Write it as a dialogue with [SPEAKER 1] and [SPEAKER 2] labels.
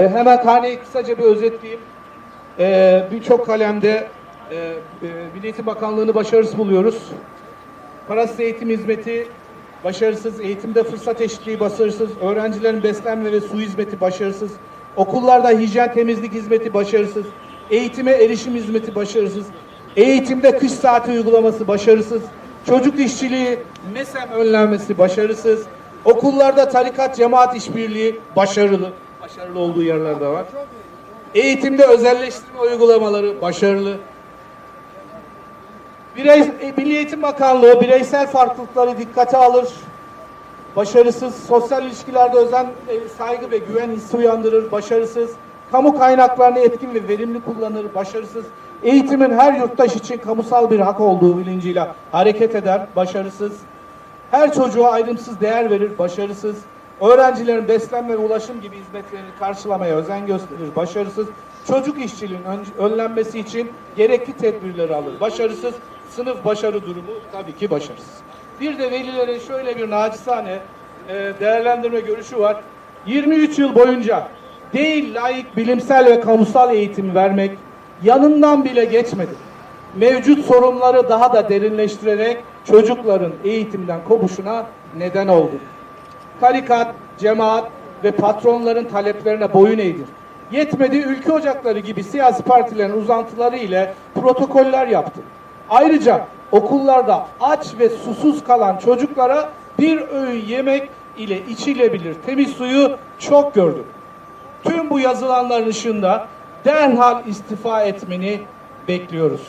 [SPEAKER 1] E, Hemen karneyi kısaca bir özetleyeyim. E, Birçok kalemde e, e, Milli Eğitim Bakanlığı'nı başarısız buluyoruz. Parasız eğitim hizmeti başarısız, eğitimde fırsat eşitliği başarısız, öğrencilerin beslenme ve su hizmeti başarısız, okullarda hijyen temizlik hizmeti başarısız, eğitime erişim hizmeti başarısız, eğitimde kış saati uygulaması başarısız, çocuk işçiliği, MESEM önlenmesi başarısız, okullarda tarikat cemaat işbirliği başarılı, başarılı olduğu yerler de var. Eğitimde özelleştirme uygulamaları başarılı, Birey, e, Milli Eğitim Bakanlığı bireysel farklılıkları dikkate alır. Başarısız, sosyal ilişkilerde özen, e, saygı ve güven hissi uyandırır. Başarısız, kamu kaynaklarını etkin ve verimli kullanır. Başarısız, eğitimin her yurttaş için kamusal bir hak olduğu bilinciyle hareket eder. Başarısız, her çocuğa ayrımsız değer verir. Başarısız, öğrencilerin beslenme ve ulaşım gibi hizmetlerini karşılamaya özen gösterir. Başarısız, çocuk işçiliğinin ön- önlenmesi için gerekli tedbirleri alır. Başarısız, sınıf başarı durumu tabii ki başarısız. Bir de velilerin şöyle bir nacizane e, değerlendirme görüşü var. 23 yıl boyunca değil layık bilimsel ve kamusal eğitim vermek yanından bile geçmedi. Mevcut sorunları daha da derinleştirerek çocukların eğitimden kopuşuna neden oldu tarikat, cemaat ve patronların taleplerine boyun eğdir. Yetmedi ülke ocakları gibi siyasi partilerin uzantıları ile protokoller yaptı. Ayrıca okullarda aç ve susuz kalan çocuklara bir öğün yemek ile içilebilir temiz suyu çok gördüm. Tüm bu yazılanların ışığında derhal istifa etmeni bekliyoruz.